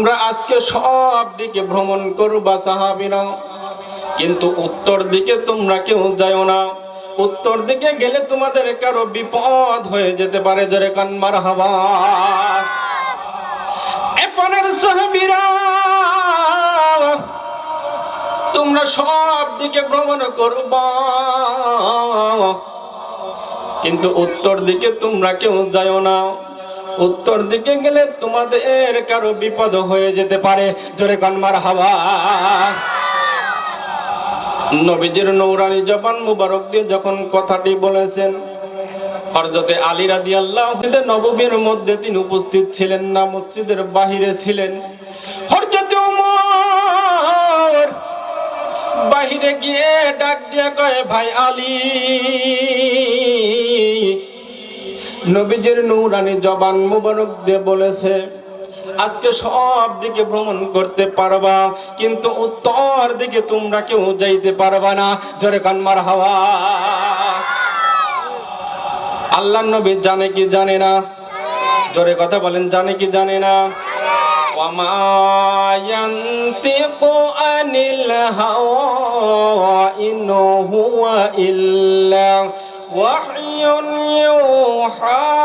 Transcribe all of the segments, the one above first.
তোমরা আজকে সব দিকে ভ্রমণ করবা সাহাবিরা। কিন্তু উত্তর দিকে তোমরা কেউ যাও না। উত্তর দিকে গেলে তোমাদের কারও বিপদ হয়ে যেতে পারে, জোরে কান্মার হাওয়া এপনের সাহাবিরা, তোমরা সব দিকে ভ্রমণ করবা। কিন্তু উত্তর দিকে তোমরা কেউ যাও না। উত্তর দিকে গেলে তোমাদের কারও বিপদ হয়ে যেতে পারে। জোরে কানমার হাওয়া। নবীজির নৌরানি জবান মুবারক দিয়ে যখন কথাটি বলেছেন হরজতে আলী রাদি আল্লাহ নববীর মধ্যে তিনি উপস্থিত ছিলেন না, মসজিদের বাহিরে ছিলেন। হরজতে বাহিরে গিয়ে ডাক দিয়া কয়, ভাই আলী নবীজের নূরানি জবান মুবারক দিয়ে বলেছে, আজকে সব দিকে ভ্রমণ করতে পারবা, কিন্তু উত্তর দিকে তোমরা কেউ যাইতে পারবা না। জরে কানমার হাওয়া। আল্লাহ নবী জানে কি জানে না? জোরে কথা বলেন, জানে কি জানে না? ওয়ামায়ান্তিকু আনিল হাওয়া ইন হুয়া ইল্লা ওয়াহি يوحى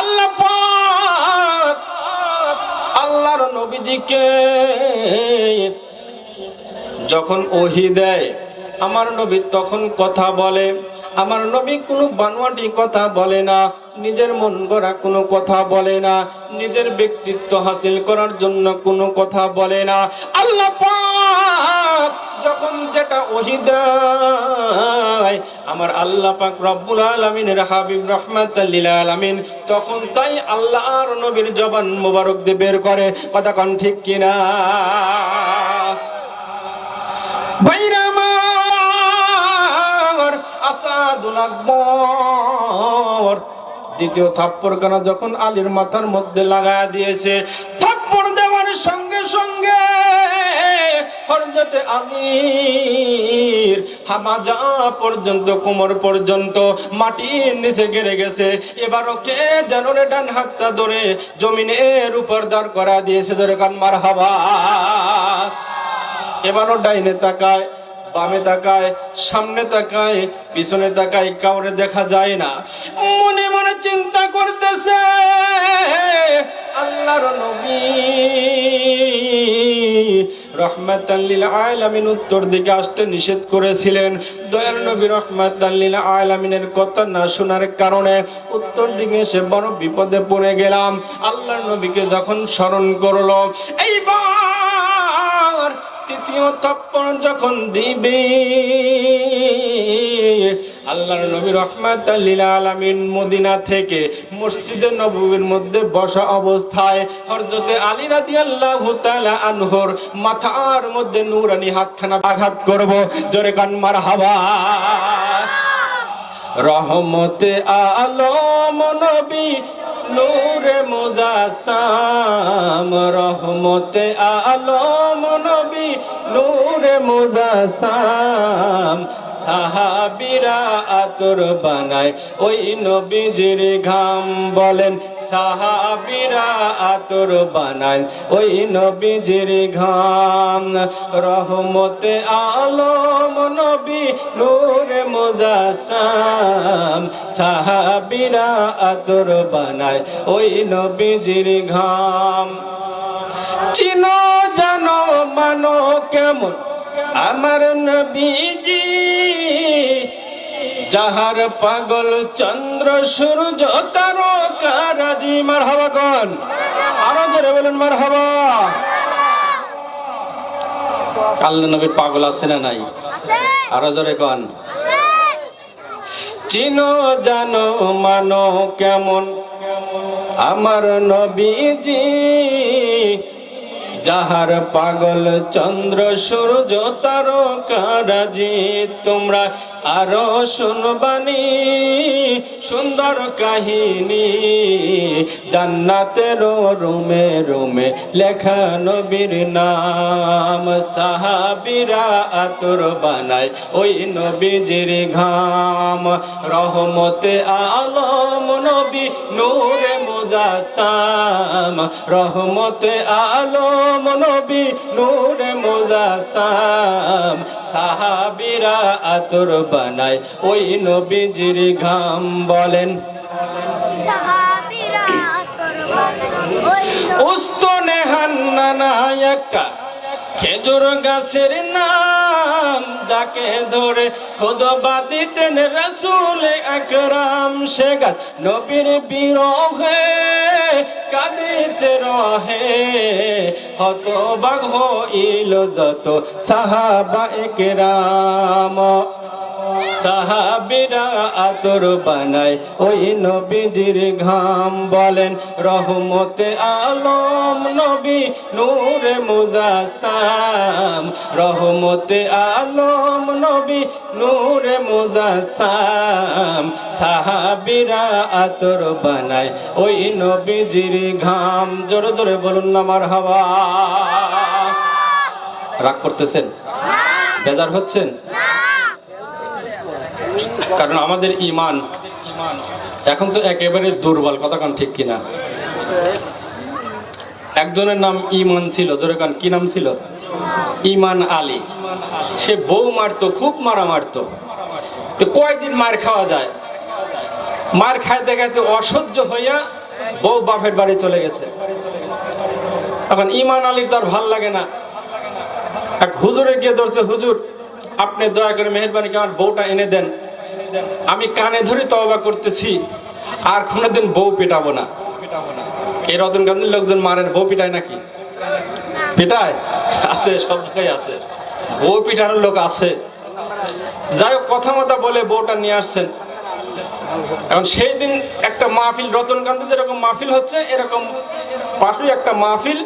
আল্লাহ পাক আল্লাহর নবীজিকে যখন ওহি দেয় আমার নবী তখন কথা বলে। আমার নবী কোনো বানোয়াটি কথা বলে না, নিজের মন গড়া কোনো কথা বলে না, নিজের ব্যক্তিত্ব হাসিল করার জন্য কোনো কথা বলে না। আল্লাহ যখন যেটা ওহি আমার আল্লাহ পাক রব্বুল আলামিনের হাবিব রহমাতাল লিল আলামিন, তখন তাই আল্লাহর নবীর জবান মোবারক দিয়ে বের করে। কথা কন ঠিক কিনা? আমার আকবর। দ্বিতীয় থাপ্পড় কানা যখন আলীর মাথার মধ্যে লাগায়া দিয়েছে, থাপ্পড় দেওয়ার সঙ্গে সঙ্গে গেছে। এবারও কে যেন উপর দাঁড় দিয়েছে? ধরে কানমার হাওয়া এবারও ডাইনে তাকায় বামে তাকায়, সামনে তাকায়, পিছনে তাকায়, কাউরে দেখা যায় না। মনে মনে চিন্তা করতেছে, আল্লাহর নবী। রহমাতাল্লিল উত্তর দিকে আসতে নিষেধ করেছিলেন। আলামিনের কথা না শোনার কারণে উত্তর দিকে এসে বড় বিপদে পড়ে গেলাম। নবীকে যখন স্মরণ করল, এইবার তৃতীয় থাপ্পড় যখন দিবে, আল্লাহর নবী রহমাত আলমিন মদিনা থেকে মসজিদে নবীর মধ্যে বসা অবস্থায় হরজতে আলী রাদি আল্লাহ আনহর মাথার মধ্যে নুরানি হাতখানা আঘাত করব। জোরে কান মারহাবা। রহমতে আলম নবী নূরে মোজাসাম। রহমতে আলম নবী নূরে মুজাসাম। সাহাবিরা আতর বানায়। ওই নবীজির ঘাম বলেন, সাহাবিরা আতর বানায়। ওই নবীজির ঘাম, রহমতে আলম নবী নূরে মুজাসাম সাহাবিরা আতর বানায়, ওই নবীজির ঘাম। চিনো জানো, মানো কেমন? আমার নবীজি যাহার পাগল চন্দ্র সূর্য তারকারাজি মার হবা কন আরও জোরে বলেন মার হবা আল্লাহ নবী পাগল আছে না নাই? আরও জোরে কন চিনো জানো মানো কেমন? আমার নবীজি যাহার পাগল চন্দ্র, সূর্য তারকারাজি তোমরা আরও শুনবানি সুন্দর কাহিনী। জান্নাতের রুমে রুমে লেখা নবীর নাম, সাহাবিরা আতর বানায় ওই নবীজির ঘাম। রহমতে আলম নবী নূরে মুজাসাম, রহমতে আলম নবী নূরে মোজাসাম সাহাবিরা আতর বানায় ওই নবীজির ঘাম বলেন। উস্তনে হান্নানা একটা খেজুর গাছের নাম যাকে ধরে খোদবা দিতেন রসুল একরাম সে গাছ নবীর বিরহে কাঁদিতে রহে। হতবাগ ইল যত সাহাবা একরাম সাহাবিরা আতর বানায় ওই নবীজির ঘাম বলেন রহমতে আলম নবী নূরে মুজাসাম। রহমতে আলম নবী নূরে মুজাসাম। সাহাবিরা আতর বানায় ওই নবীজির ঘাম। জোরে জোরে বলুন না আমার হাওয়া রাগ করতেছেন? বেজার হচ্ছেন? কারণ আমাদের ইমান এখন তো একেবারে দুর্বল, কথা কান ঠিক কিনা? একজনের নাম ইমান ছিল, জোরে কান, কি নাম ছিল? ইমান আলী। সে বউ মারতো, খুব মারা মারতো। তো কয়দিন মার খাওয়া যায়? মার খাইতে খাইতে অসহ্য হইয়া বউ বাপের বাড়ি চলে গেছে। এখন ইমান আলীর তার ভালো লাগে না। এক হুজুরে গিয়ে ধরছে, হুজুর, আপনি দয়া করে মেহরবানি করে আমার বউটা এনে দেন। আমি কানে ধরে তওবা করতেছি, আর কোনোদিন বউ পেটাবো না। এই রতন গান্ধীর লোকজন মারেন, বউ পিটায় নাকি? পিটায়? আছে সব জায়গায় আছে। বউ পিটানোর লোক আছে। যাই হোক কথা মতো বলে বউটা নিয়ে আসছেন। এখন সেই দিন একটা মাহফিল রতনকান্দি যেরকম মাহফিল হচ্ছে, এরকম পাশেই একটা মাহফিল।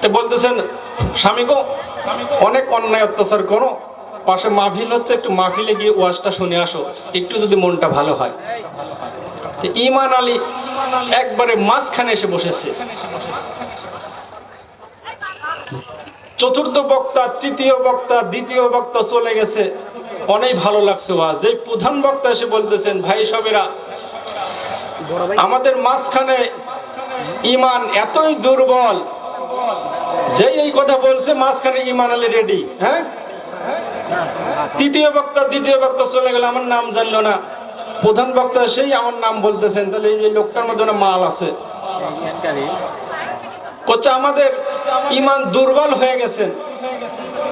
তো বলতেছেন, স্বামী গো, অনেক অন্যায় অত্যাচার করো। পাশে মাহফিল হচ্ছে, একটু মাহফিলে গিয়ে ওয়াজটা শুনে আসো, একটু যদি মনটা ভালো হয়। ইমান আলী একবারে মাঝখানে এসে বসেছে। চতুর্থ বক্তা, তৃতীয় বক্তা, দ্বিতীয় বক্তা চলে গেছে। অনেক ভালো লাগছে ওয়াজ। যে প্রধান বক্তা এসে বলতেছেন, ভাই সবেরা, আমাদের মাঝখানে ইমান এতই দুর্বল যে এই কথা বলছে, মাঝখানে ইমান আলী রেডি হ্যাঁ? তৃতীয় বক্তা, দ্বিতীয় বক্তা চলে গেল, আমার নাম জানলো না। প্রধান বক্তা সেই আমার নাম বলতেছেন, তাহলে এই লোকটার মধ্যে মাল আছে। কোচা আমাদের ইমান দুর্বল হয়ে গেছেন।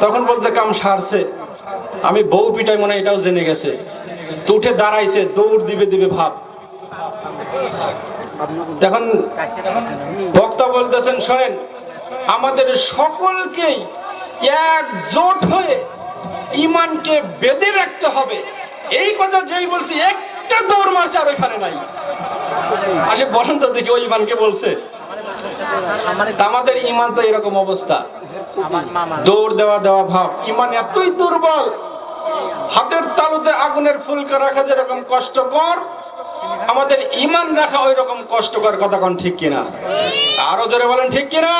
তখন বলতে কাম সারছে। আমি বউ পিটাই মনে এটাও জেনে গেছে। তো উঠে দাঁড়াইছে, দৌড় দিবে দিবে ভাব। তখন বক্তা বলতেছেন, শোনেন, আমাদের সকলকেই একজোট হয়ে ইমানকে বেঁধে রাখতে হবে। এই কথা যেই বলছি, একটা দৌড় মারছে আর ওইখানে নাই। আসে বলেন তো দেখি ওই ইমানকে বলছে। আমাদের ইমান তো এরকম অবস্থা। দৌড় দেওয়া দেওয়া ভাব। ইমান এতই দুর্বল। হাতের তালুতে আগুনের ফুলকা রাখা যেরকম কষ্টকর, আমাদের ইমান রাখা ওই রকম কষ্টকর কথা কোন ঠিক কিনা? আরও জোরে বলেন, ঠিক কিনা?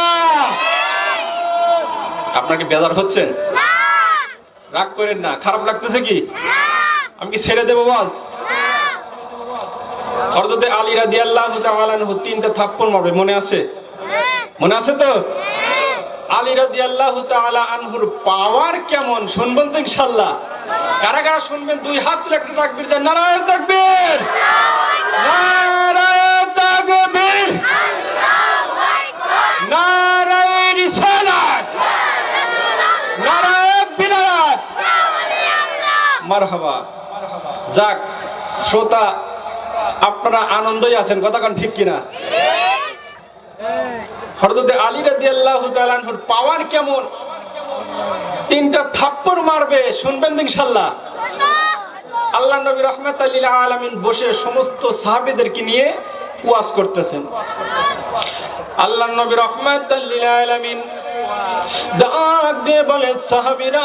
আপনাকে বেজার হচ্ছেন? রাগ করেন না। খারাপ লাগতেছে কি? আমি কি ছেড়ে দেবো বাস? হরদতে আলী রাদি আল্লাহ তিনটা থাপ্পড় মারবে মনে আছে? মনে আছে তো? আলী রাদি আল্লাহ আনহুর পাওয়ার কেমন শুনবেন তো ইনশাল্লাহ কারা কারা শুনবেন দুই হাত তুলে একটা দেন নারায়ণ তাকবীর নারায়ণ তাকবীর নারায়ণ রিসালাত নারায়ণ বিলাত মারহাবা। যাক, শ্রোতা, আপনারা আনন্দই আছেন, কথা কান ঠিক কিনা? হরদতে আলী পাওয়ার কেমন? তিনটা থাপ্পড় মারবে, শুনবেন তো ইনশাআল্লাহ। আল্লাহ নবী রহমাতাল্লিল আলামিন বসে সমস্ত সাহাবীদেরকে নিয়ে ওয়াজ করতেছেন। আল্লাহ নবী রহমাতাল্লিল আলামিন ডাক দিয়ে বলে, সাহাবিরা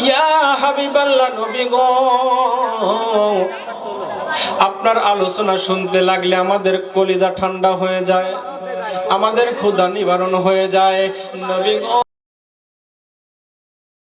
ইয়া আপনার আলোচনা শুনতে লাগলে আমাদের কলিজা ঠান্ডা হয়ে যায়, আমাদের ক্ষুধা নিবারণ হয়ে যায়। নবী